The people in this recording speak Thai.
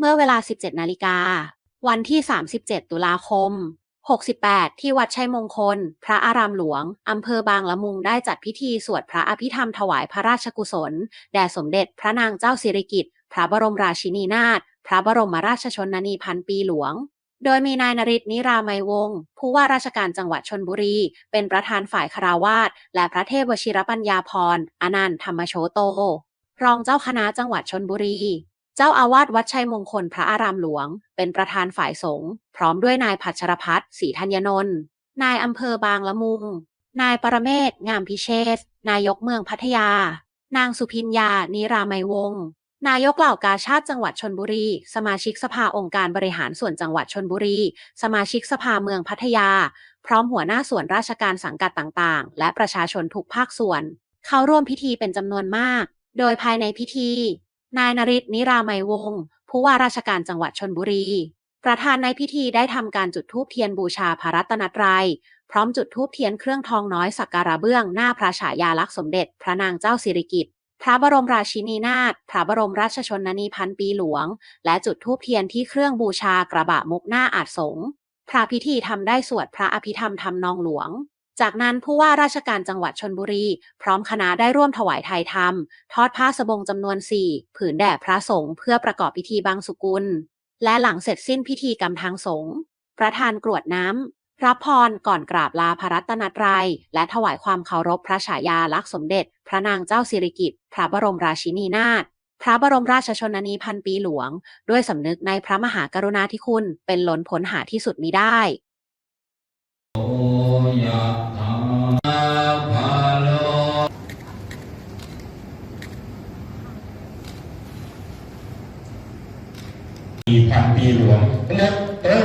เมื่อเวลา 17 นาฬิกา วันที่ 37 ตุลาคม 68 ที่วัดชัยมงคล พระอารามหลวง อำเภอบางละมุงได้จัดพิธีสวดพระอภิธรรมถวายพระราชกุศล แด่สมเด็จพระนางเจ้าสิริกิติ์ พระบรมราชินีนาถ พระบรมราชชนนีพันปีหลวง โดยมีนายนริศนิรามัยวงศ์ผู้ว่าราชการจังหวัดชนบุรี เป็นประธานฝ่ายคาราวาสและพระเทพวชิรปัญญาพรอนันต์ธรรมโชโต รองเจ้าคณะจังหวัดชนบุรี เจ้าอาวาสวัดชัยมงคลพระอารามหลวง เป็นประธานฝ่ายสงฆ์พร้อมด้วยนายพัชรพัฒน์ศรีธัญนนท์นายอำเภอบางละมุง นายปรเมศงามพิเชษนายกเมืองพัทยา นางสุพิญญานิรามัยวงศ์นายกเหล่ากาชาติจังหวัดชนบุรี สมาชิกสภาองค์การบริหารส่วนจังหวัดชนบุรี สมาชิกสภาเมืองพัทยา พร้อมหัวหน้าส่วนราชการสังกัดต่างๆ และประชาชนทุกภาคส่วน เข้าร่วมพิธีเป็นจำนวนมาก โดยภายในพิธี นายนริศนิรามัยวงศ์ผู้ว่าราชการจังหวัดชนบุรี ประธานในพิธีได้ทำการจุดธูปเทียนบูชาพระรัตนตรัย พร้อมจุดธูปเทียนเครื่องทองน้อยสักการะเบื้องหน้าพระฉายาลักษณ์สมเด็จ พระนางเจ้าสิริกิติ์พระบรมราชินีนาถพระบรมราชชนนีพันปีหลวง และจุดธูปเทียนที่เครื่องบูชากระบะมุกหน้าอาจสงพระพิธีทำได้สวดพระอภิธรรมทำนองหลวง จากนั้นผู้ว่าราชการจังหวัดชนบุรี พร้อมคณะได้ร่วมถวายไทยธรรม ทอดผ้าสบงจำนวนสี่ผืนแด่พระสงฆ์เพื่อประกอบพิธีบางสุกุล และหลังเสร็จสิ้นพิธีกรรมทางสงฆ์ประธานกรวดน้ำรับพรก่อนกราบลาพระรัตนตรัย และถวายความเคารพพระฉายาลักษณ์สมเด็จ พระนางเจ้าสิริกิติ์พระบรมราชินีนาถพระบรมราชชนนีพันปีหลวง ด้วยสำนึกในพระมหากรุณาธิคุณเป็นล้นพ้นหาที่สุดมิได้ โอยะธาภาโล มีพันปีหลวงนึกเอิ้